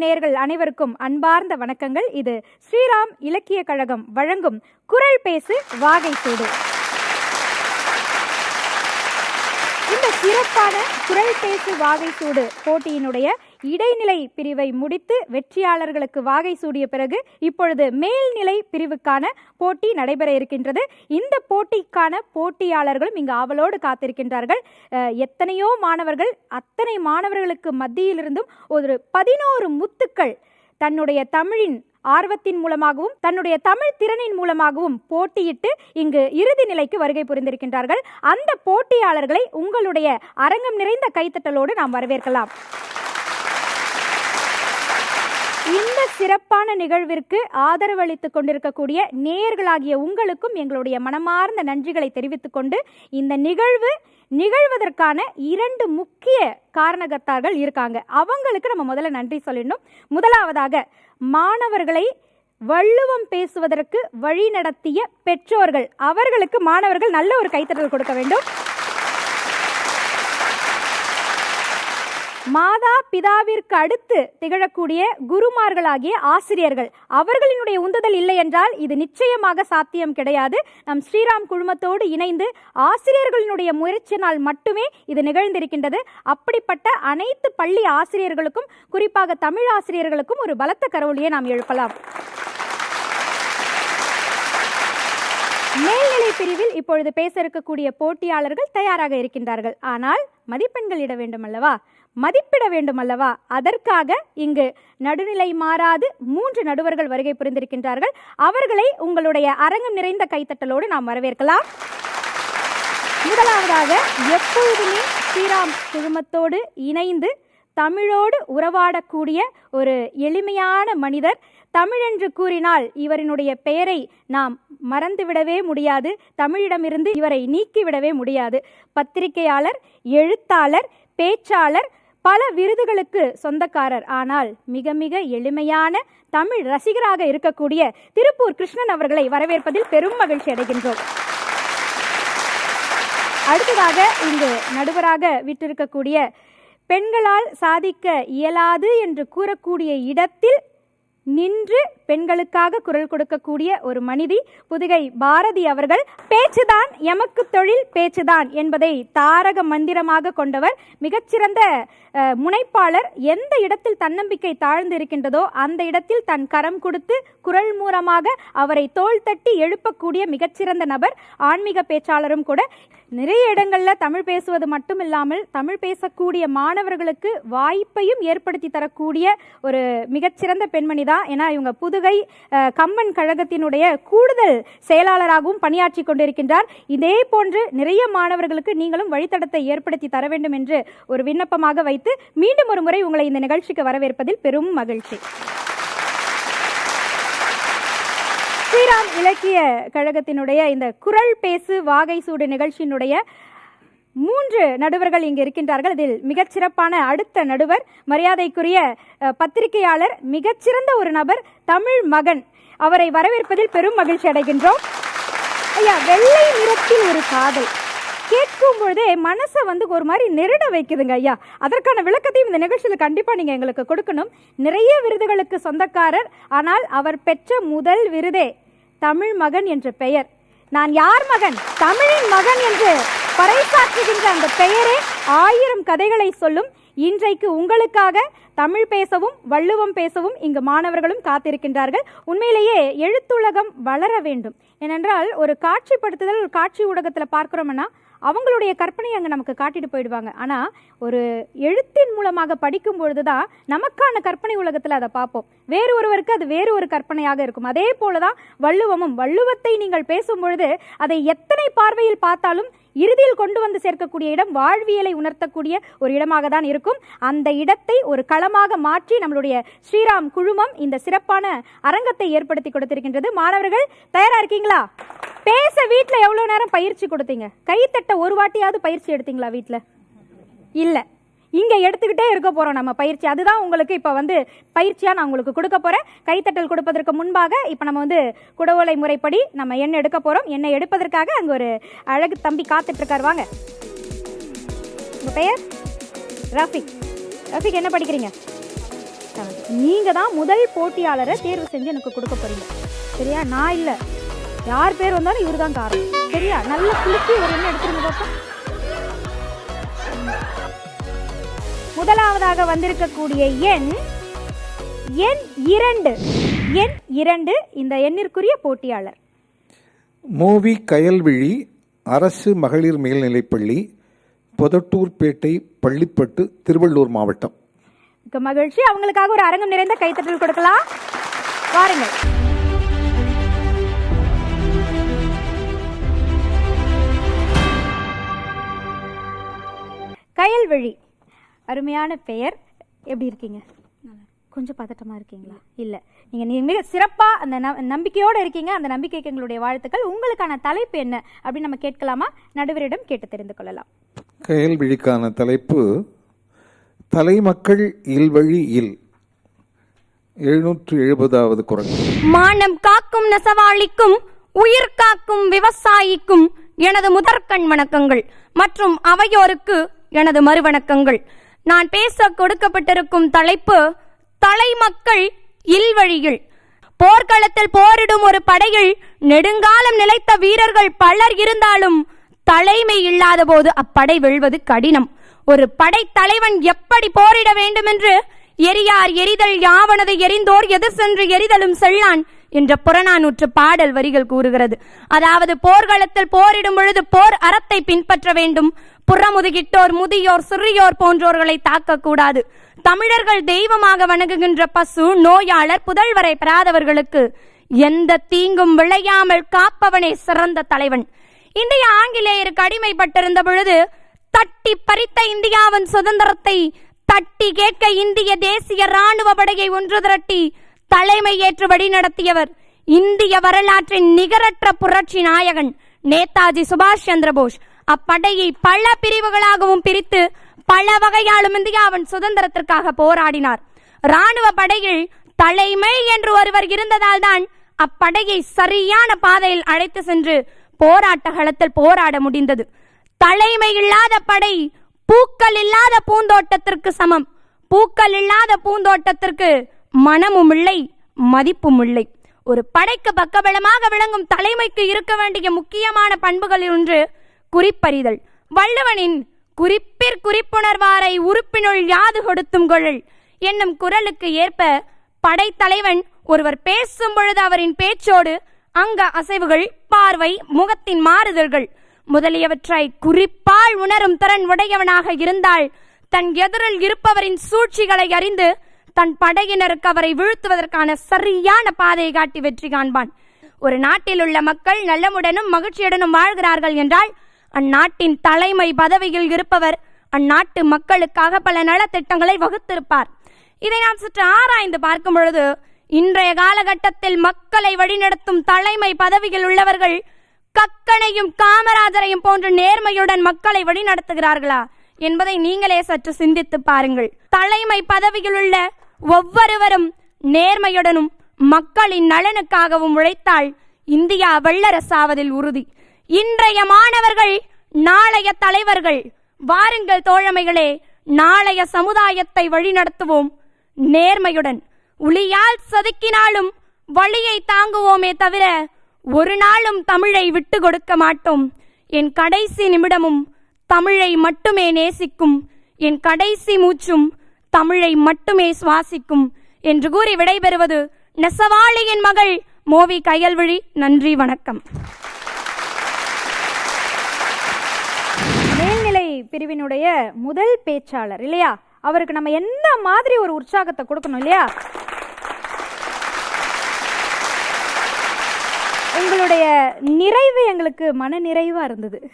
ஸ்ரீராம் அனைவருக்கும் அன்பார்ந்த வணக்கங்கள். இது ஸ்ரீராம் இலக்கிய கழகம் வழங்கும் குரல் பேசு வாகை சூடு. இந்த சிறப்பான குரல் பேசு வாகை சூடு போட்டியினுடைய இடைநிலை பிரிவை முடித்து வெற்றியாளர்களுக்கு வாகை சூடிய பிறகு இப்பொழுது மேல்நிலை பிரிவுக்கான போட்டி நடைபெற இருக்கின்றது. இந்த போட்டிக்கான போட்டியாளர்களும் இங்கு ஆவலோடு காத்திருக்கின்றார்கள். எத்தனையோ மாணவர்கள் அத்தனை மாணவர்களுக்கு மத்தியிலிருந்தும் ஒரு பதினோரு முத்துக்கள் தன்னுடைய தமிழின் ஆர்வத்தின் மூலமாகவும் தன்னுடைய தமிழ் திறனின் மூலமாகவும் போட்டியிட்டு இங்கு இறுதி நிலைக்கு வருகை புரிந்திருக்கின்றார்கள். அந்த போட்டியாளர்களை உங்களுடைய அரங்கம் நிறைந்த கைத்தட்டலோடு நாம் வரவேற்கலாம். இந்த சிறப்பான நிகழ்விற்கு ஆதரவளித்துக் கொண்டிருக்கக்கூடிய நேயர்களாகிய உங்களுக்கும் எங்களுடைய மனமார்ந்த நன்றிகளை தெரிவித்துக் கொண்டு இந்த நிகழ்வு நிகழ்வதற்கான இரண்டு முக்கிய காரணகர்த்தார்கள் இருக்காங்க. அவங்களுக்கு நம்ம முதல்ல நன்றி சொல்லிடணும். முதலாவதாக மாணவர்களை வள்ளுவம் பேசுவதற்கு வழி நடத்திய பெற்றோர்கள். அவர்களுக்கு மாணவர்கள் நல்ல ஒரு கைத்தட்டல் கொடுக்க வேண்டும். மாதா பிதாவிற்கு அடுத்து திகழக்கூடிய குருமார்களாகிய ஆசிரியர்கள். அவர்களினுடைய உந்துதல் இல்லை என்றால் இது நிச்சயமாக சாத்தியம் கிடையாது. நம் ஸ்ரீராம் குழுமத்தோடு இணைந்து ஆசிரியர்களினுடைய முயற்சியினால் மட்டுமே இது நிகழ்ந்திருக்கின்றது. அப்படிப்பட்ட அனைத்து பள்ளி ஆசிரியர்களுக்கும் குறிப்பாக தமிழ் ஆசிரியர்களுக்கும் ஒரு பலத்த கரவொலியை நாம் எழுப்பலாம். மேல்நிலை பிரிவில் இப்பொழுது பேச இருக்கக்கூடிய போட்டியாளர்கள் தயாராக இருக்கின்றார்கள். ஆனால் மதிப்பெண்கள் இட வேண்டும் அல்லவா மதிப்பிட வேண்டும் அல்லவா அதற்காக இங்கு நடுநிலை மாறாது மூன்று நடுவர்கள் வருகை புரிந்திருக்கின்றார்கள். அவர்களை உங்களுடைய அரங்கம் நிறைந்த கைத்தட்டலோடு நாம் வரவேற்கலாம். முதலாவதாக எப்பொழுதுமே ஸ்ரீராம் குழுமத்தோடு இணைந்து தமிழோடு உறவாடக்கூடிய ஒரு எளிமையான மனிதர். தமிழென்று கூறினால் இவரினுடைய பெயரை நாம் மறந்துவிடவே முடியாது. தமிழிடமிருந்து இவரை நீக்கிவிடவே முடியாது. பத்திரிகையாளர் எழுத்தாளர் பேச்சாளர் பல விருதுகளுக்கு சொந்தக்காரர். ஆனால் மிக மிக எளிமையான தமிழ் ரசிகராக இருக்கக்கூடிய திருப்பூர் கிருஷ்ணன் அவர்களை வரவேற்பதில் பெரும் மகிழ்ச்சி அடைகின்றோம். அடுத்ததாக இங்கு நடுவராக விட்டிருக்கக்கூடிய பெண்களால் சாதிக்க இயலாது என்று கூறக்கூடிய இடத்தில் நின்று பெண்களுக்காக குரல் கொடுக்கக்கூடிய ஒரு மனிதி புதுகை பாரதி அவர்கள் பேச்சுதான் எமக்கு தொழில் பேச்சுதான் என்பதை தாரக மந்திரமாக கொண்டவர் மிகச்சிறந்த முனைப்பாளர் எந்த இடத்தில் தன்னம்பிக்கை தாழ்ந்து இருக்கின்றதோ அந்த இடத்தில் தன் கரம் கொடுத்து குரல் மூலமாக அவரை தோள் தட்டி எழுப்பக்கூடிய மிகச்சிறந்த நபர் ஆன்மீக பேச்சாளரும் கூட. நிறைய இடங்களில் தமிழ் பேசுவது மட்டும் இல்லாமல் தமிழ் பேசக்கூடிய மாணவர்களுக்கு வாய்ப்பையும் ஏற்படுத்தி தரக்கூடிய ஒரு மிகச்சிறந்த பெண்மணி தான் ஏன்னா இவங்க புது அஹ், கம்மன் கழகத்தினுடைய கூடுதல் செயலாளராகவும் பணியாற்றி கொண்டிருக்கின்றார். இதே போன்று நிறைய மாணவர்களுக்கு நீங்களும் வழித்தடத்தை ஏற்படுத்தி தர வேண்டும் என்று ஒரு விண்ணப்பமாக வைத்து மீண்டும் ஒரு முறை உங்களை இந்த நிகழ்ச்சிக்கு வரவேற்பதில் பெரும் மகிழ்ச்சி. ஸ்ரீராம் இலக்கிய கழகத்தினுடைய இந்த குரல் பேசு வாகை சூடு நிகழ்ச்சியினுடைய மூன்று நடுவர்கள் இங்கு இருக்கின்றார்கள். இதில் மிகச்சிறப்பான அடுத்த நடுவர் மரியாதைக்குரிய பத்திரிகையாளர் மிகச்சிறந்த ஒரு நபர் தமிழ் மகன். அவரை வரவேற்பதில் பெரும் மகிழ்ச்சி அடைகின்றோம். ஐயா வெள்ளை நிறத்தில் ஒரு காதல். கேட்கும் பொழுதே மனசை வந்து ஒரு மாதிரி நெருட வைக்குதுங்க ஐயா. அதற்கான விளக்கத்தையும் இந்த நிகழ்ச்சியில் கண்டிப்பா நீங்க எங்களுக்கு கொடுக்கணும். நிறைய விருதுகளுக்கு சொந்தக்காரர் ஆனால் அவர் பெற்ற முதல் விருதே தமிழ் மகன் என்ற பெயர். நான் யார் மகன்? தமிழின் மகன் என்று பறைசாற்றுகின்ற அந்த பெயரே ஆயிரம் கதைகளை சொல்லும். இன்றைக்கு உங்களுக்காக தமிழ் பேசவும் வள்ளுவம் பேசவும் இங்கு மாணவர்களும் காத்திருக்கின்றார்கள். உண்மையிலேயே எழுத்துலகம் வளர வேண்டும். ஏனென்றால் ஒரு காட்சிப்படுத்துதல் ஒரு காட்சி ஊடகத்தில் பார்க்குறோம்னா அவங்களுடைய கற்பனை அங்கே நமக்கு காட்டிட்டு போயிடுவாங்க. ஆனால் ஒரு எழுத்தின் மூலமாக படிக்கும் பொழுது தான் நமக்கான கற்பனை உலகத்தில் அதை பார்ப்போம். வேறு ஒருவருக்கு அது வேறு ஒரு கற்பனையாக இருக்கும். அதே போல தான் வள்ளுவமும் வள்ளுவத்தை நீங்கள் பேசும் பொழுது அதை எத்தனை பார்வையில் பார்த்தாலும் இறுதியில் கொண்டு வந்து சேர்க்கக்கூடிய இடம் வாழ்வியலை உணர்த்தக்கூடிய ஒரு இடமாக தான் இருக்கும். அந்த இடத்தை ஒரு களமாக மாற்றி நம்மளுடைய ஸ்ரீராம் குழுமம் இந்த சிறப்பான அரங்கத்தை ஏற்படுத்தி கொடுத்திருக்கின்றது. மாணவர்கள் தயாரா இருக்கீங்களா? பேச வீட்ல எவ்வளவு நேரம் பயிற்சி கொடுத்தீங்க? கைத்தட்ட ஒரு வாட்டியாவது பயிற்சி எடுத்தீங்களா வீட்ல? இல்ல. இங்க எடுத்துக்கிட்டே இருக்க போறோம் நம்ம பயிற்சி. அதுதான் உங்களுக்கு இப்ப வந்து பயிற்சியா நான் உங்களுக்கு கொடுக்க போறேன். கைத்தட்டல் கொடுப்பதற்கு முன்பாக இப்ப நம்ம வந்து குடவோலை முறைப்படி நம்ம எண்ணெய் எடுக்க போறோம். எண்ணெய் எடுப்பதற்காக அங்க ஒரு அழகு தம்பி காத்துட்டு இருக்காரு வாங்க. உங்க பெயர்? ரஃபிக். ரஃபிக் என்ன படிக்கிறீங்க? நீங்கள் தான் முதல் போட்டியாளரை தேர்வு செஞ்சு எனக்கு கொடுக்க போறீங்க. சரியா? நான் இல்லை. யார் பேர் வந்தாலும் இவர் தான் காரணம். சரியா? நல்ல குளிச்சு ஒரு என்ன எடுத்துருங்க பார்ப்போம் முதலாவதாக வந்திருக்கக்கூடிய எண் எண் இரண்டு. எண் இரண்டு இந்த எண்ணிற்குரிய போட்டியாளர். மூவி கயல்விழி அரசு மகளிர் மேல்நிலைப்பள்ளி பொதட்டூர்பேட்டை பள்ளிப்பட்டு திருவள்ளூர் மாவட்டம். மகிழ்ச்சி. அவங்களுக்காக ஒரு அரங்கம் நிறைந்த கைத்தட்டல் கொடுக்கலாம். வாருங்கள் கயல்விழி அருமையான பெயர். எப்படி இருக்கீங்க? கொஞ்சம் பதட்டமா இருக்கீங்களா? இல்ல. நீங்க நீ- மிக சிறப்பா அந்த ந- நம்பிக்கையோட இருக்கீங்க. அந்த நம்பிக்கைக்கு எங்களுடைய வாழ்த்துக்கள். உங்களுக்கான தலைப்பு என்ன? அப்படின்னு நம்ம கேட்கலாமா? நடுவரிடம் கேட்டு தெரிந்து கொள்ளலாம். கயல்விழிக்கான தலைப்பு தலைமக்கள் இல்வழி இல். எழுநூற்று எழுபதாவது குரல். மானம் காக்கும் நெசவாளிக்கும் உயிர் காக்கும் விவசாயிக்கும் எனது முதற்கண் வணக்கங்கள். மற்றும் அவையோருக்கு எனது மறுவணக்கங்கள். நான் பேச கொடுக்கப்பட்டிருக்கும் தலைப்பு தலைமக்கள் இல்வழியில். போர்க்களத்தில் போரிடும் ஒரு படையில் நெடுங்காலம் நிலைத்த வீரர்கள் பலர் இருந்தாலும் தலைமை இல்லாத போது அப்படை வெல்வது கடினம். ஒரு படை தலைவன் எப்படி போரிட வேண்டும் என்று எரியார் எரிதல் யாவனது எரிந்தோர் எதிர் சென்று எரிதலும் செல்லான். என்ற புறநானூற்று பாடல் வரிகள் கூறுகிறது. அதாவது போர்க்களத்தில் போரிடும் பொழுது போர் அறத்தை பின்பற்ற வேண்டும். புறமுதுகிட்டோர் முதியோர் சிறியோர் போன்றோர்களை தாக்கக்கூடாது. தமிழர்கள் தெய்வமாக வணங்குகின்ற பசு நோயாளர் புதல்வரை பெறாதவர்களுக்கு எந்த தீங்கும் விளையாமல் காப்பவனே சிறந்த தலைவன். இந்திய ஆங்கிலேயருக்கு அடிமைப்பட்டிருந்த பொழுது தட்டி பறித்த இந்தியாவின் சுதந்திரத்தை தட்டி கேட்க இந்திய தேசிய ராணுவ படையை ஒன்று திரட்டி தலைமை ஏற்று வழிநடத்தியவர் இந்திய வரலாற்றின் நிகரற்ற புரட்சி நாயகன் நேதாஜி சுபாஷ் சந்திர போஸ். அப்படையை பல பிரிவுகளாகவும் பிரித்து பல வகையாலும் இந்தியாவின் சுதந்திரத்திற்காக போராடினார். ராணுவ படையில் தலைமை என்று ஒருவர் இருந்ததால் தான் அப்படையை சரியான பாதையில் அழைத்து சென்று போராட்ட களத்தில் போராட முடிந்தது. தலைமை இல்லாத படை பூக்கள் இல்லாத பூந்தோட்டத்திற்கு சமம். பூக்கள் இல்லாத பூந்தோட்டத்திற்கு மனமுமில்லை மதிப்புமில்லை. மதிப்பும் இல்லை ஒரு படைக்கு பக்கபலமாக விளங்கும் தலைமைக்கு இருக்க வேண்டிய முக்கியமான பண்புகளில் ஒன்று குறிப்பறிதல். வள்ளுவனின் குறிப்பிற் குறிப்புணர்வாரை உறுப்பினுள் யாது கொடுத்தும் கொழல் என்னும் குரலுக்கு ஏற்ப படைத்தலைவன் ஒருவர் பேசும் பொழுது அவரின் பேச்சோடு அங்க அசைவுகள் பார்வை முகத்தின் மாறுதல்கள் முதலியவற்றை குறிப்பால் உணரும் திறன் உடையவனாக இருந்தால் தன் எதிரில் இருப்பவரின் சூழ்ச்சிகளை அறிந்து தன் படையினருக்கு அவரை வீழ்த்துவதற்கான சரியான பாதையை காட்டி வெற்றி காண்பான். ஒரு நாட்டில் உள்ள மக்கள் நலமுடனும் மகிழ்ச்சியுடனும் வாழ்கிறார்கள் என்றால் அந்நாட்டின் தலைமை பதவியில் இருப்பவர் அந்நாட்டு மக்களுக்காக பல நலத்திட்டங்களை வகுத்திருப்பார். இதை நாம் சற்று ஆராய்ந்து பார்க்கும் பொழுது இன்றைய காலகட்டத்தில் மக்களை வழிநடத்தும் தலைமை பதவியில் உள்ளவர்கள் கக்கனையும் காமராஜரையும் போன்ற நேர்மையுடன் மக்களை வழிநடத்துகிறார்களா என்பதை நீங்களே சற்று சிந்தித்து பாருங்கள். தலைமை பதவியில் உள்ள ஒவ்வொருவரும் நேர்மையுடனும் மக்களின் நலனுக்காகவும் உழைத்தால் இந்தியா வல்லரசாவதில் உறுதி. இன்றைய மாணவர்கள் நாளைய தலைவர்கள் வாருங்கள் தோழமைகளே நாளைய சமுதாயத்தை வழிநடத்துவோம். நேர்மையுடன் உளியால் செதுக்கினாலும் வழியை தாங்குவோமே தவிர ஒரு நாளும் தமிழை விட்டு கொடுக்க மாட்டோம். என் கடைசி நிமிடமும் தமிழை மட்டுமே நேசிக்கும். என் கடைசி மூச்சும் தமிழை மட்டுமே சுவாசிக்கும் என்று கூறி விடைபெறுவது நெசவாளியின் மகள் மோவி கயல்விழி. நன்றி வணக்கம். மேல்நிலை பிரிவினுடைய முதல் பேச்சாளர் இல்லையா? அவருக்கு நம்ம என்ன மாதிரி ஒரு உற்சாகத்தை கொடுக்கணும் இல்லையா? உங்களுடைய நிறைவு எங்களுக்கு மன நிறைவா இருந்தது.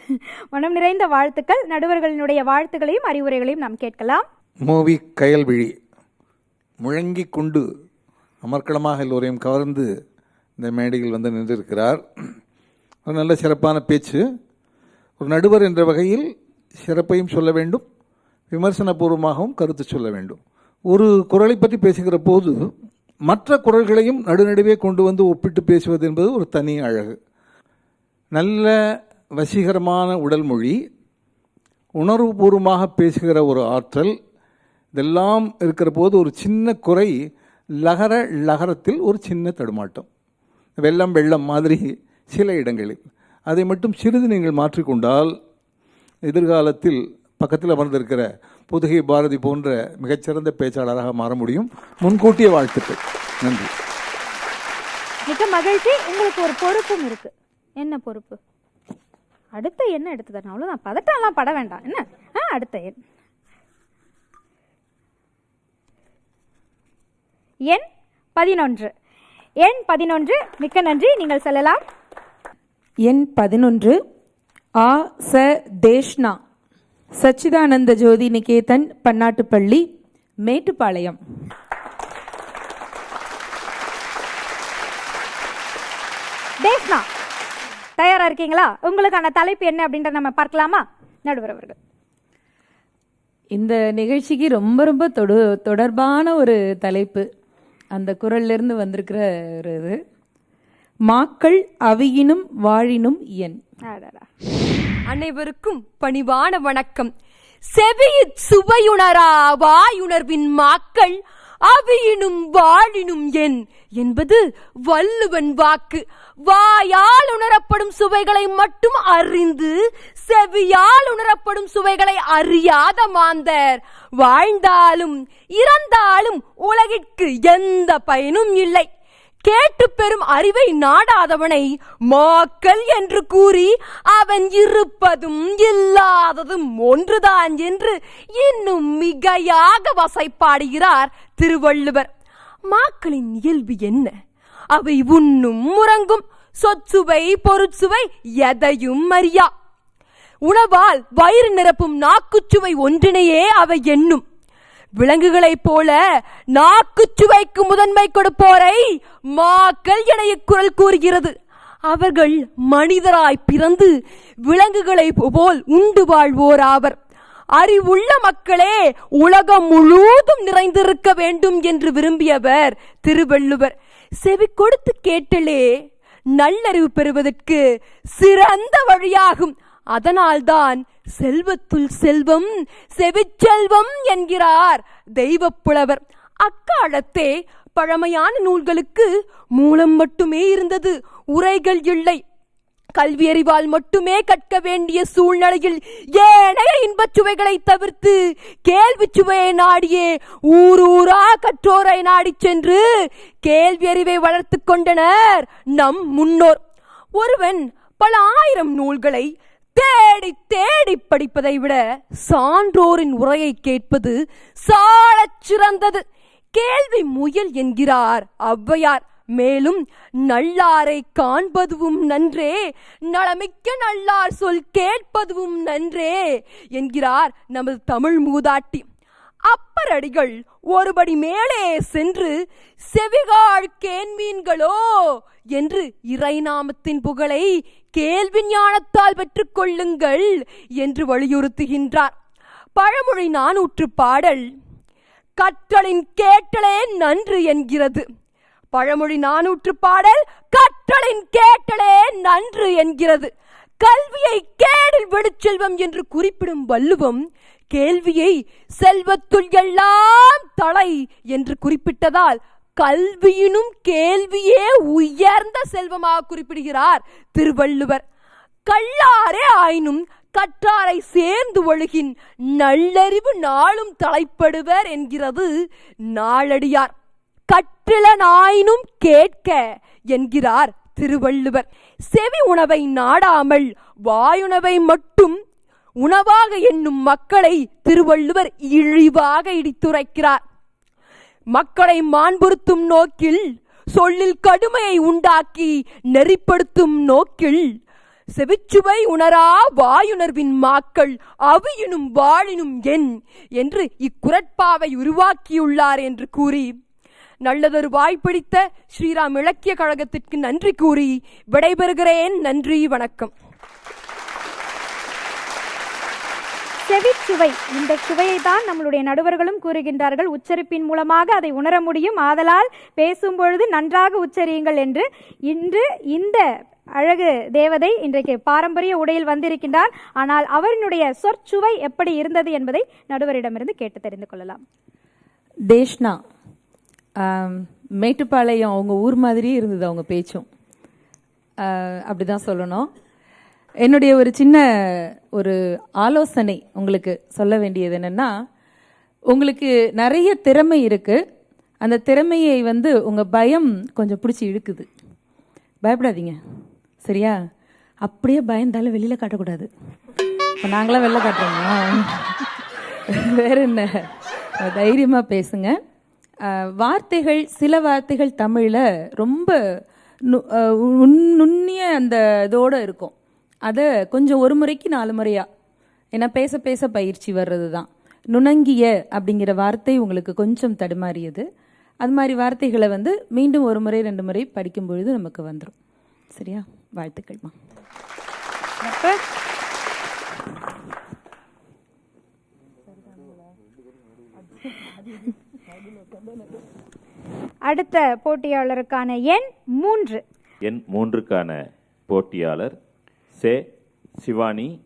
மனம் நிறைந்த வாழ்த்துக்கள். நடுவர்களினுடைய வாழ்த்துக்களையும் அறிவுரைகளையும் நாம் கேட்கலாம். மூவி கயல்விழி. முழங்கி கொண்டு அமர்க்களமாக எல்லோரையும் கவர்ந்து இந்த மேடையில் வந்து நின்றிருக்கிறார். ஒரு நல்ல சிறப்பான பேச்சு. ஒரு நடுவர் என்ற வகையில் சிறப்பையும் சொல்ல வேண்டும். விமர்சனபூர்வமாகவும் கருத்து சொல்ல வேண்டும். ஒரு குரலை பற்றி பேசுகிற போது மற்ற குரல்களையும் நடுநடுவே கொண்டு வந்து ஒப்பிட்டு பேசுவது என்பது ஒரு தனி அழகு. நல்ல வசீகரமான உடல் மொழி உணர்வுபூர்வமாக பேசுகிற ஒரு ஆற்றல் இதெல்லாம் இருக்கிற போது ஒரு சின்ன குறை லகர லகரத்தில் ஒரு சின்ன தடுமாட்டம். வெள்ளம் வெள்ளம் மாதிரி சில இடங்களில். அதை மட்டும் சிறிது நீங்கள் மாற்றிக்கொண்டால் எதிர்காலத்தில் பக்கத்தில் அமர்ந்திருக்கிற புதுகை பாரதி போன்ற மிகச்சிறந்த பேச்சாளராக மாற முடியும். முன்கூட்டிய வாழ்த்துக்கள். நன்றி. மிக மகிழ்ச்சி. உங்களுக்கு ஒரு பொறுப்பும் இருக்கு. என்ன பொறுப்பு? அடுத்த என்ன எடுத்து தரணும். அவ்வளோதான் பதட்டம்லாம் பட வேண்டாம். என்ன? ஆ அடுத்த எண். எண் பதினொன்று. எண் பதினொன்று. மிக்க நன்றி. நீங்கள் செல்லலாம். எண் பதினொன்று. ஆ ச தேஷ்னா சச்சிதானந்த ஜோதி நிகேதன் பன்னாட்டுப்பள்ளி மேட்டுப்பாளையம். தேஷ்னா தயாரா இருக்கீங்களா? உங்களுக்கான தலைப்பு என்ன அப்படின்றத நம்ம பார்க்கலாமா? நடுவர் அவர்கள். இந்த நிகழ்ச்சிக்கு ரொம்ப ரொம்ப தொடு தொடர்பான ஒரு தலைப்பு. அந்த குரல்ல இருந்து வந்திருக்கிற ஒரு இது. மாக்கள் அவியினும் வாழினும் என் அனைவருக்கும் பணிவான வணக்கம். செவியிற் சுவையுணரா வாயுணர்வின் மாக்கள் அவியினும் வாழினும் என் என்பது வள்ளுவன் வாக்கு. வாயால் உணரப்படும் சுவைகளை மட்டும் அறிந்து செவியால் உணரப்படும் சுவைகளை அறியாத மாந்தர். வாழ்ந்தாலும் இறந்தாலும் உலகிற்கு எந்த பயனும் இல்லை. கேட்டு பெறும் அறிவை நாடாதவனை மாக்கள் என்று கூறி அவன் இருப்பதும் இல்லாததும் ஒன்றுதான் என்று இன்னும் மிகையாக வசைப்பாடுகிறார் திருவள்ளுவர். மாக்களின் இயல்பு என்ன? அவை உண்ணும் உறங்கும் சொற்சுவை பொருட்சுவை எதையும் அறியா. உணவால் வயிறு நிரப்பும் நாக்குச்சுவை ஒன்றினையே அவை எண்ணும். விலங்குகளைப் போல நாக்குச்சுவைக்கு முதன்மை கொடுப்போரை மாக்கள் என இக்குரல் கூறுகிறது. அவர்கள் மனிதராய் பிறந்து விலங்குகளை போல் உண்டு வாழ்வோர் ஆவர். அறிவுள்ள மக்களே உலகம் முழுவதும் நிறைந்திருக்க வேண்டும் என்று விரும்பியவர் திருவள்ளுவர். செவி கொடுத்து கேட்டலே நல்லறிவு பெறுவதற்கு சிறந்த வழியாகும். அதனால்தான் செல்வத்துள் செல்வம் செவிச்செல்வம் என்கிறார் தெய்வப்புலவர் அக்காலத்தே பழமையான நூல்களுக்கு மூலம் மட்டுமே இருந்தது உரைகள் இல்லை. கல்வியறிவால் மட்டுமே கற்க வேண்டிய சூழ்நிலையில் ஏனைய இன்பச் சுவைகளை தவிர்த்து கேள்வி சுவையை நாடியே ஊர் ஊரா கற்றோரை நாடிச் சென்று கேள்வி அறிவை வளர்த்துக் கொண்டனர் நம் முன்னோர். ஒருவன் பல ஆயிரம் நூல்களை தேடி தேடி படிப்பதை விட சான்றோரின் உரையை கேட்பது சாலச் சிறந்தது. கேள்வி முயல் என்கிறார் ஔவையார். மேலும் நல்லாரை காண்பதுவும் நன்றே. நலமிக்க நல்லார் சொல் கேட்பதுவும் நன்றே என்கிறார் நமது தமிழ் மூதாட்டி. அப்பரடிகள் ஒருபடி மேலே சென்று செவிகாள் கேன்மீன்களோ? என்று இறைநாமத்தின் புகழை கேள்வி ஞானத்தால் பெற்றுக் கொள்ளுங்கள் என்று வலியுறுத்துகின்றார். பழமொழி நானூற்று பாடல் கற்றலின் கேட்டலே நன்று என்கிறது. பழமொழி நானூற்று பாடல் கற்றலின் கேட்டலே நன்று என்கிறது. கல்வியை கேடில் வெளிச்செல்வம் என்று குறிப்பிடும் வள்ளுவம் கேள்வியை செல்வத்துள் எல்லாம் தலை என்று குறிப்பிட்டதால் கல்வியினும் கேள்வியே உயர்ந்த செல்வமாக குறிப்பிடுகிறார் திருவள்ளுவர். கல்லாரே ஆயினும் கற்றாரை சேர்ந்து ஒழுகின் நல்லறிவு நாளும் தலைப்படுவர் என்கிறது நாளடியார். கற்றிலனாயினும் கேட்க என்கிறார் திருவள்ளுவர். செவி உணவை நாடாமல் வாயுணவை மட்டும் உணவாக எண்ணும் மக்களை திருவள்ளுவர் இழிவாக இடித்துரைக்கிறார். மக்களை மாண்புறுத்தும் நோக்கில் சொல்லில் கடுமையை உண்டாக்கி நெறிப்படுத்தும் நோக்கில் செவிச்சுவை உணரா வாயுணர்வின் மாக்கள் அவியினும் வாழினும் என் என்று இக்குரட்பாவை உருவாக்கியுள்ளார் என்று கூறி நல்லதொரு வாய்ப்பிடித்த ஸ்ரீராம் இலக்கிய கழகத்திற்கு நன்றி கூறி விடைபெறுகிறேன். நன்றி வணக்கம். செவிச்சுவை. இந்த சுவையை தான் நம்மளுடைய நடுவர்களும் கூறுகின்றார்கள். உச்சரிப்பின் மூலமாக அதை உணர முடியும். ஆதலால் பேசும் பொழுது நன்றாக உச்சரியுங்கள் என்று இன்று இந்த அழகு தேவதை இன்றைக்கு பாரம்பரிய உடையில் வந்திருக்கின்றார். ஆனால் அவரினுடைய சொற்சுவை எப்படி இருந்தது என்பதை நடுவரிடமிருந்து கேட்டு தெரிந்து கொள்ளலாம். தேஷ்னா மேட்டுப்பாளையம் அவங்க ஊர் மாதிரியே இருந்தது அவங்க பேச்சும். அப்படிதான் சொல்லணும். என்னுடைய ஒரு சின்ன ஒரு ஆலோசனை உங்களுக்கு சொல்ல வேண்டியது என்னென்னா உங்களுக்கு நிறைய திறமை இருக்குது அந்த திறமையை வந்து உங்கள் பயம் கொஞ்சம் பிடிச்சி இழுக்குது. பயப்படாதீங்க. சரியா? அப்படியே பயந்தாலும் வெளியில் காட்டக்கூடாது. இப்போ நாங்களாம் வெளில காட்டுறோமா? வேற என்ன? தைரியமாக பேசுங்க. வார்த்தைகள் சில வார்த்தைகள் தமிழில் ரொம்ப நு- நுண்ணிய அந்த இதோட இருக்கும். அதை கொஞ்சம் ஒரு முறைக்கு நாலு முறையா. ஏன்னா பேச பேச பயிற்சி வர்றது தான் நுணங்கிய அப்படிங்கிற வார்த்தை உங்களுக்கு கொஞ்சம் தடுமாறியது. அது மாதிரி வார்த்தைகளை வந்து மீண்டும் ஒரு முறை ரெண்டு முறை படிக்கும் பொழுது நமக்கு வந்துடும் சரியா? வாழ்த்துக்கள்மா அடுத்த போட்டியாளருக்கான எண் மூன்று. எண் மூன்றுக்கான போட்டியாளர் சே சிவானி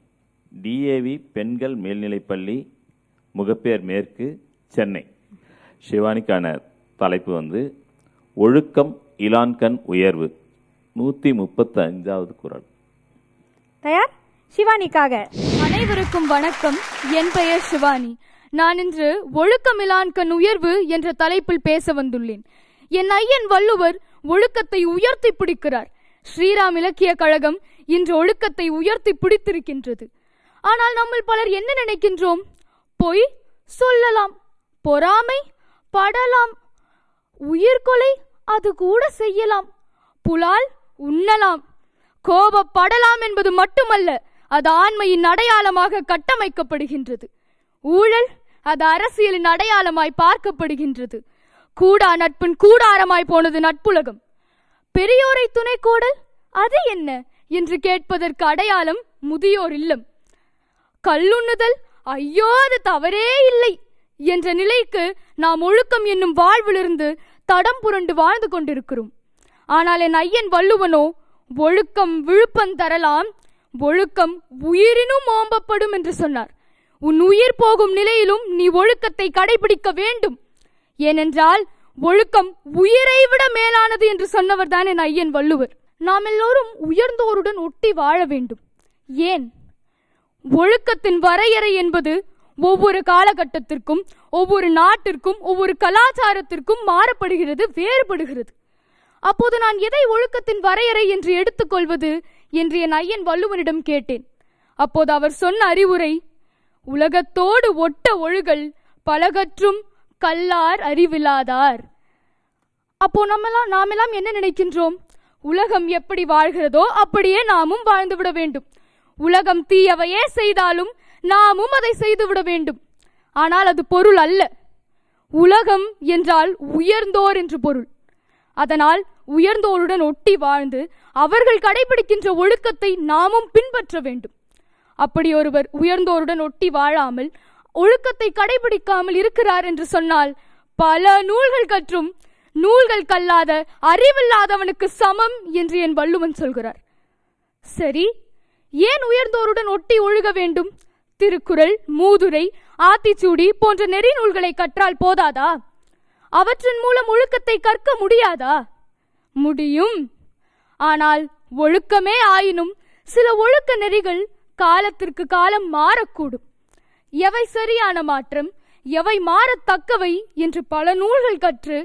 டிஏவி பெண்கள் மேல்நிலைப்பள்ளி முகப்பேர் மேற்கு சென்னை. சிவானிக்கான தலைப்பு வந்து ஒழுக்கம் இலான்கண் உயர்வு. நூற்றி முப்பத்தி அஞ்சாவது குரல். தயார் சிவானிக்காக. அனைவருக்கும் வணக்கம். என் பெயர் சிவானி. நான் இன்று ஒழுக்கமிலான்கண் உயர்வு என்ற தலைப்பில் பேச வந்துள்ளேன். என் ஐயன் வள்ளுவர் ஒழுக்கத்தை உயர்த்தி பிடிக்கிறார். ஸ்ரீராம் இலக்கிய கழகம் இன்று ஒழுக்கத்தை உயர்த்தி பிடித்திருக்கின்றது. ஆனால் நம்மில் பலர் என்ன நினைக்கின்றோம்? பொய் சொல்லலாம் பொறாமை படலாம் உயிர்கொலை அது கூட செய்யலாம் புலால் உண்ணலாம் கோபப்படலாம் என்பது மட்டுமல்ல அது ஆண்மையின் அடையாளமாக கட்டமைக்கப்படுகின்றது. ஊழல் அது அரசியலின் அடையாளமாய் பார்க்கப்படுகின்றது. கூடா நட்பின் கூடாரமாய் போனது நட்புலகம். பெரியோரை துணை கோடல் அது என்ன? என்று கேட்பதற்கு அடையாளம் முதியோர் இல்லம். கல்லுண்ணுதல் ஐயோ அது தவறே இல்லை என்ற நிலைக்கு நாம் ஒழுக்கம் என்னும் வாழ்விலிருந்து தடம் புரண்டு வாழ்ந்து கொண்டிருக்கிறோம். ஆனால் என் ஐயன் வள்ளுவனோ ஒழுக்கம் விழுப்பம் தரலாம் ஒழுக்கம் உயிரினும் ஓம்பப்படும் என்று சொன்னார். உன் உயிர் போகும் நிலையிலும் நீ ஒழுக்கத்தை கடைபிடிக்க வேண்டும். ஏனென்றால் ஒழுக்கம் உயிரை விட மேலானது என்று சொன்னவர்தான் என் ஐயன் வள்ளுவர். நாம் எல்லோரும் உயர்ந்தோருடன் ஒட்டி வாழ வேண்டும். ஏன்? ஒழுக்கத்தின் வரையறை என்பது ஒவ்வொரு காலகட்டத்திற்கும் ஒவ்வொரு நாட்டிற்கும் ஒவ்வொரு கலாச்சாரத்திற்கும் மாறப்படுகிறது வேறுபடுகிறது. அப்போது நான் எதை ஒழுக்கத்தின் வரையறை என்று எடுத்துக்கொள்வது என்று என் ஐயன் வள்ளுவனிடம் கேட்டேன். அப்போது அவர் சொன்ன அறிவுரை உலகத்தோடு ஒட்ட ஒழுகல் பலகற்றும் கல்லார் அறிவிலாதார். அப்போ நம்மெல்லாம் நாமெல்லாம் என்ன நினைக்கின்றோம்? உலகம் எப்படி வாழ்கிறதோ அப்படியே நாமும் வாழ்ந்து விட வேண்டும். உலகம் தீயவையே செய்தாலும் நாமும் அதை செய்துவிட வேண்டும். ஆனால் அது பொருள் அல்ல. உலகம் என்றால் உயர்ந்தோர் என்று பொருள். அதனால் உயர்ந்தோருடன் ஒட்டி வாழ்ந்து அவர்கள் கடைபிடிக்கின்ற ஒழுக்கத்தை நாமும் பின்பற்ற வேண்டும். அப்படி ஒருவர் உயர்ந்தோருடன் ஒட்டி வாழாமல் ஒழுக்கத்தை கடைபிடிக்காமல் இருக்கிறார் என்று சொன்னால் பல நூல்கள் கற்றும் நூல்கள் கல்லாத அறிவில்லாதவனுக்கு சமம் என்று என் வள்ளுவன் சொல்கிறார். சரி ஏன் உயர்ந்தோருடன் ஒட்டி ஒழுக வேண்டும்? திருக்குறள் மூதுரை ஆத்திச்சூடி போன்ற நெறி நூல்களை கற்றால் போதாதா? அவற்றின் மூலம் ஒழுக்கத்தை கற்க முடியாதா? முடியும். ஆனால் ஒழுக்கமே ஆயினும் சில ஒழுக்க நெறிகள் காலத்திற்கு காலம் மாறக்கூடும். எவை சரியான மாற்றம் எவை மாறத்தக்கவை என்று பல நூல்கள் கற்று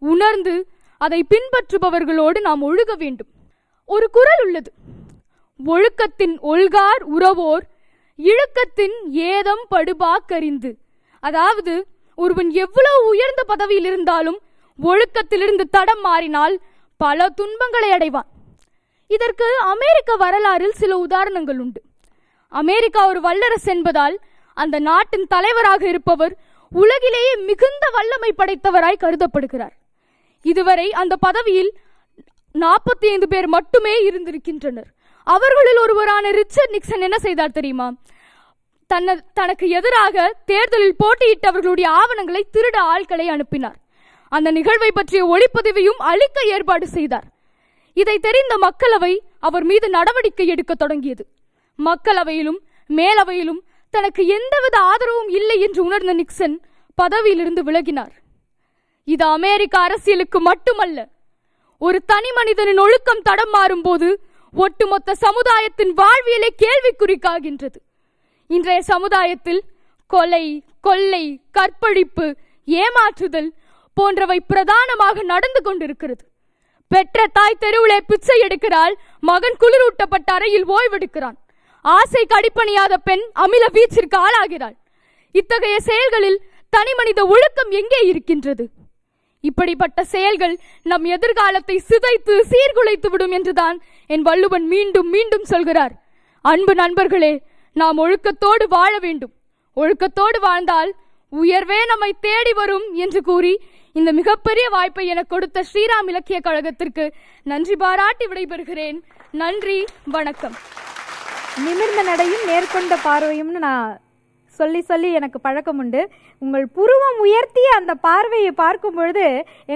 உணர்ந்து அதை பின்பற்றுபவர்களோடு நாம் ஒழுக வேண்டும். ஒரு குரல் உள்ளது. ஒழுக்கத்தின் ஒல்கார் உறவோர் இழுக்கத்தின் ஏதம் படுபாக்கறிந்து. அதாவது ஒருவன் எவ்வளவு உயர்ந்த பதவியில் இருந்தாலும் ஒழுக்கத்திலிருந்து தடம் மாறினால் பல துன்பங்களை அடைவான். இதற்கு அமெரிக்க வரலாறில் சில உதாரணங்கள் உண்டு. அமெரிக்கா ஒரு வல்லரசு என்பதால் அந்த நாட்டின் தலைவராக இருப்பவர் உலகிலேயே மிகுந்த வல்லமை படைத்தவராய் கருதப்படுகிறார். இதுவரை அந்த பதவியில் நாற்பத்தி ஐந்து பேர் மட்டுமே இருந்திருக்கின்றனர். அவர்களில் ஒருவரான ரிச்சர்ட் நிக்சன் என்ன செய்தார் தெரியுமா? தன்னை தனக்கு எதிராக தேர்தலில் போட்டியிட்டவர்களுடைய ஆவணங்களை திருட ஆட்களை அனுப்பினார். அந்த நிகழ்வை பற்றிய ஒளிப்பதிவையும் அளிக்க ஏற்பாடு செய்தார். இதை தெரிந்த மக்களவை அவர் மீது நடவடிக்கை எடுக்க தொடங்கியது. மக்களவையிலும் மேலவையிலும் தனக்கு எந்தவித ஆதரவும் இல்லை என்று உணர்ந்த நிக்சன் பதவியிலிருந்து விலகினார். இது அமெரிக்க அரசியலுக்கு மட்டுமல்ல. ஒரு தனி மனிதனின் ஒழுக்கம் தடம் மாறும்போது ஒட்டுமொத்த சமுதாயத்தின் வாழ்வியலே கேள்விக்குறிக்காகின்றது. இன்றைய சமுதாயத்தில் கொலை கொள்ளை கற்பழிப்பு ஏமாற்றுதல் போன்றவை பிரதானமாக நடந்து கொண்டிருக்கிறது. பெற்ற தாய் தெருவிலே பிச்சை எடுக்கிறாள் மகன் குளிரூட்டப்பட்ட அறையில் ஓய்வெடுக்கிறான். ஆசை கடிப்பணியாத பெண் அமில வீச்சிற்கு ஆளாகிறாள். இத்தகைய செயல்களில் தனிமனித ஒழுக்கம் எங்கே இருக்கின்றது? இப்படிப்பட்ட செயல்கள் நம் எதிர்காலத்தை சிதைத்து சீர்குலைத்து விடும் என்றுதான் என் வள்ளுவன் மீண்டும் மீண்டும் சொல்கிறார். அன்பு நண்பர்களே நாம் ஒழுக்கத்தோடு வாழ வேண்டும். ஒழுக்கத்தோடு வாழ்ந்தால் உயர்வே நம்மை தேடி வரும் என்று கூறி இந்த மிகப்பெரிய வாய்ப்பை என கொடுத்த ஸ்ரீராம் இலக்கிய கழகத்திற்கு நன்றி பாராட்டி விடைபெறுகிறேன். நன்றி வணக்கம். நிமிர்ந்த நடையும் நேர்கொண்ட பார்வையும்னு நான் சொல்லி சொல்லி எனக்கு பழக்கம் உண்டு. உங்கள் புருவம் உயர்த்திய அந்த பார்வையை பார்க்கும் பொழுது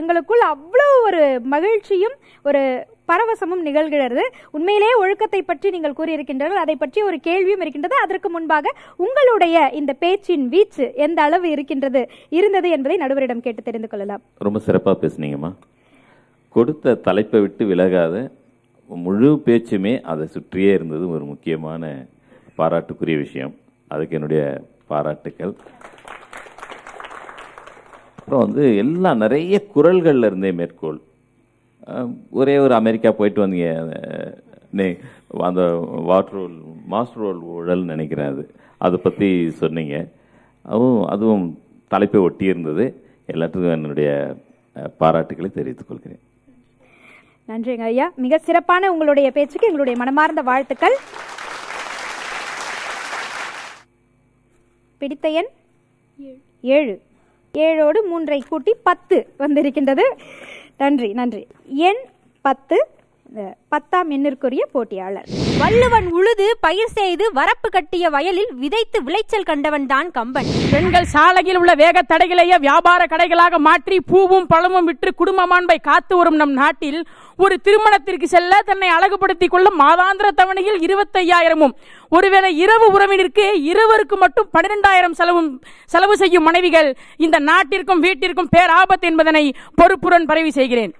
எங்களுக்குள் அவ்வளோ ஒரு மகிழ்ச்சியும் ஒரு பரவசமும் நிகழ்கிறது. உண்மையிலேயே ஒழுக்கத்தை பற்றி நீங்கள் கூறியிருக்கின்றீர்கள். அதை பற்றி ஒரு கேள்வியும் இருக்கின்றது. அதற்கு முன்பாக உங்களுடைய இந்த பேச்சின் வீச்சு எந்த அளவு இருக்கின்றது இருந்தது என்பதை நடுவரிடம் கேட்டு தெரிந்து கொள்ளலாம். ரொம்ப சிறப்பாக பேசுனீங்கம்மா. கொடுத்த தலைப்பை விட்டு விலகாத முழு பேச்சுமே அதை சுற்றியே இருந்தது ஒரு முக்கியமான பாராட்டுக்குரிய விஷயம். அதுக்கு என்னுடைய பாராட்டுக்கள். அப்புறம் வந்து எல்லாம் நிறைய குரல்களில் இருந்தே மேற்கோள். ஒரே ஒரு அமெரிக்கா போயிட்டு வந்தீங்க அஹ், நே- அந்த வாட்ரு மாஸ்ட்ரோல் மாஸ்டர் ரோல் ஊழல் நினைக்கிறேன் அது. அதை பற்றி சொன்னீங்க. அதுவும் அதுவும் தலைப்பை ஒட்டி இருந்தது. எல்லாத்துக்கும் என்னுடைய பாராட்டுக்களை தெரிவித்துக் கொள்கிறேன். நன்றிங்க ஐயா. மிக சிறப்பான உங்களுடைய பேச்சுக்கு எங்களுடைய மனமார்ந்த வாழ்த்துக்கள். பிடித்த எண்? ஏழு. ஏழோடு மூன்றை கூட்டி பத்து வந்திருக்கின்றது. நன்றி நன்றி. எண் பத்து பத்தாம் எண்ணிற்குரிய போட்டியாளர். வள்ளுவன் உழுது பயிர் செய்து வரப்பு கட்டிய வயலில் விதைத்து விளைச்சல் கண்டவன் தான் கம்பன். பெண்கள் சாலையில் உள்ள வேக தடைகளையே வியாபார கடைகளாக மாற்றி பூவும் பழமும் விற்று குடும்பமாண்பை காத்து வரும் நம் நாட்டில் ஒரு திருமணத்திற்கு செல்ல தன்னை அழகுபடுத்திக் கொள்ளும் மாதாந்திர தவணையில் இருபத்தையாயிரமும் ஒருவேளை இரவு உறவினருக்கு இருவருக்கு மட்டும் பன்னிரெண்டாயிரம் செலவும் செலவு செய்யும் மனைவிகள் இந்த நாட்டிற்கும் வீட்டிற்கும் பேராபத்து என்பதனை பொறுப்புடன் பரவி செய்கிறேன்.